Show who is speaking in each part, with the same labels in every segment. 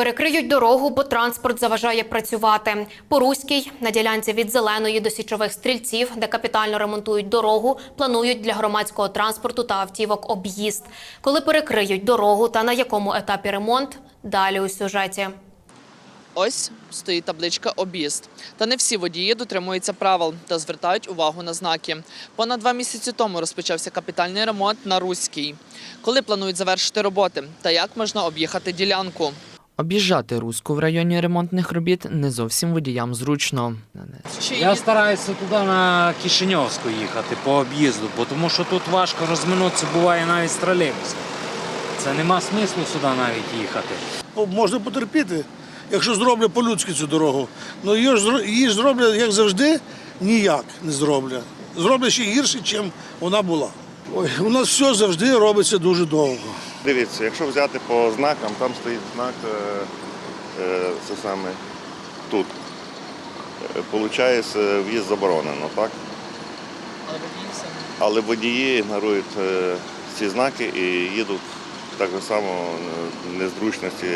Speaker 1: Перекриють дорогу, бо транспорт заважає працювати. По Руській на ділянці від зеленої до січових стрільців, де капітально ремонтують дорогу, планують для громадського транспорту та автівок об'їзд. Коли перекриють дорогу та на якому етапі ремонт, далі у сюжеті.
Speaker 2: Ось стоїть табличка Об'їзд. Та не всі водії дотримуються правил та звертають увагу на знаки. Понад два місяці тому розпочався капітальний ремонт на Руській. Коли планують завершити роботи та як можна об'їхати ділянку?
Speaker 3: Об'їжджати Руську в районі ремонтних робіт не зовсім водіям зручно.
Speaker 4: Я стараюся туди на Кишиньовську їхати по об'їзду, бо тому що тут важко розминутися, буває навіть з тролейбусом. Це нема смислу сюди навіть їхати.
Speaker 5: Можна потерпіти, якщо зроблять по-людськи цю дорогу. Ну її її ж зроблять, як завжди, ніяк не зроблять. Зроблять ще гірше, ніж вона була. Ой, у нас все завжди робиться дуже довго.
Speaker 6: Дивіться, якщо взяти по знакам, там стоїть знак е, е, це саме тут. Е, Получається, в'їзд заборонено, так?
Speaker 2: Але водії все
Speaker 6: Але водії ігнорують ці знаки і їдуть так само незручності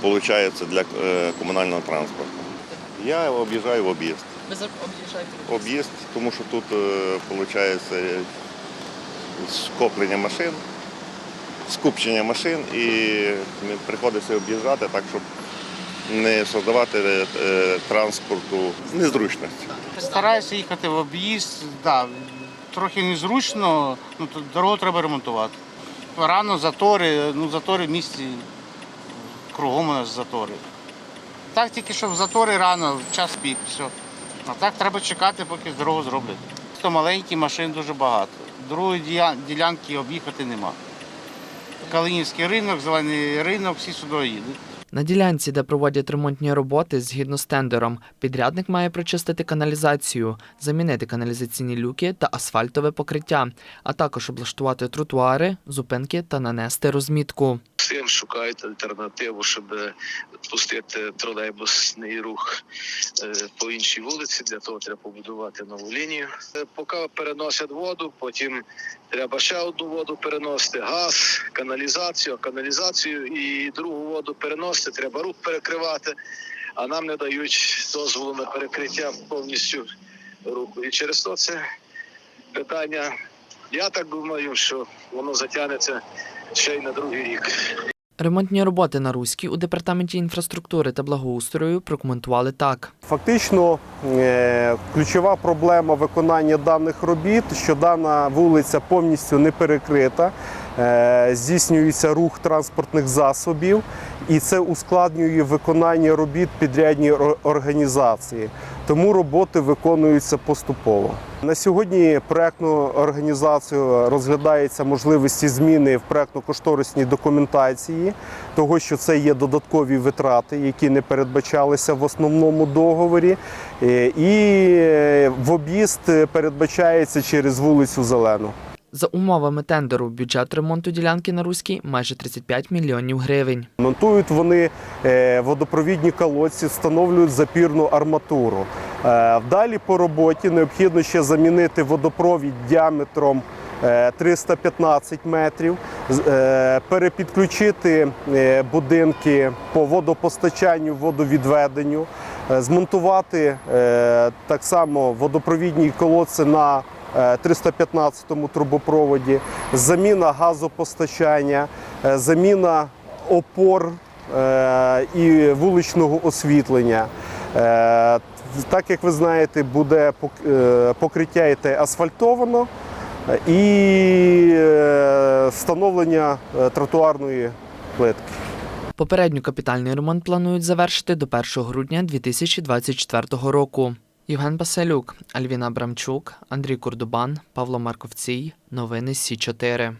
Speaker 6: получається для комунального транспорту. Я об'їжджаю в об'їзд.
Speaker 2: Ви об'їжджаєте.
Speaker 6: Об'їзд, тому що тут виходить скоплення машин, скупчення машин і приходиться об'їжджати так, щоб не создавати е, транспорту незручності.
Speaker 7: Стараюся їхати в об'їзд, да, трохи незручно, ну, то дорогу треба ремонтувати. Рано затори, ну затори в місті кругом у нас затори. Так тільки що в затори рано, час пік, все. А так треба чекати, поки дорогу зроблять. То маленькі машин дуже багато. Другої ділянки об'їхати нема. Калинівський ринок, зелений ринок, всі сюди їдуть.
Speaker 3: На ділянці, де проводять ремонтні роботи, згідно з тендером, підрядник має прочистити каналізацію, замінити каналізаційні люки та асфальтове покриття, а також облаштувати тротуари, зупинки та нанести розмітку.
Speaker 8: Всім шукають альтернативу, щоб пустити тролейбусний рух е, по іншій вулиці. Для того треба побудувати нову лінію. Е, Поки переносять воду, потім треба ще одну воду переносити, газ, каналізацію, каналізацію і другу воду переносити. Треба рух перекривати, а нам не дають дозволу на перекриття повністю руху. І через то це питання. Я так думаю, що воно затягнеться ще й на другий рік.
Speaker 3: Ремонтні роботи на Руській у департаменті інфраструктури та благоустрою прокоментували так.
Speaker 9: Фактично, е, ключова проблема виконання даних робіт, що дана вулиця повністю не перекрита, здійснюється рух транспортних засобів, і це ускладнює виконання робіт підрядній організації. Тому роботи виконуються поступово. На сьогодні проектну організацію розглядається можливості зміни в проектно-кошторисній документації, того що це є додаткові витрати, які не передбачалися в основному договорі. Е, І е, в об'їзд передбачається через вулицю Зелену.
Speaker 3: За умовами тендеру, бюджет ремонту ділянки на Руській майже 35 мільйонів гривень.
Speaker 9: Монтують вони е, водопровідні колодці, встановлюють запірну арматуру. Е, Далі по роботі необхідно ще замінити водопровід діаметром е, 315 метрів, е, перепідключити е, будинки по водопостачанню, водовідведенню, змонтувати так само водопровідні колодці на е, 315 трубопроводі, заміна газопостачання, е, заміна опор е, і вуличного освітлення. Е, Так як ви знаєте, буде пок- е, покриття йти асфальтовано е, і е, встановлення е, тротуарної плитки.
Speaker 3: Попередньо капітальний ремонт планують завершити до 1 грудня 2024 року. Євген Басалюк, Альвіна Абрамчук, Андрій Курдубан, Павло Марковцій. Новини Сі 4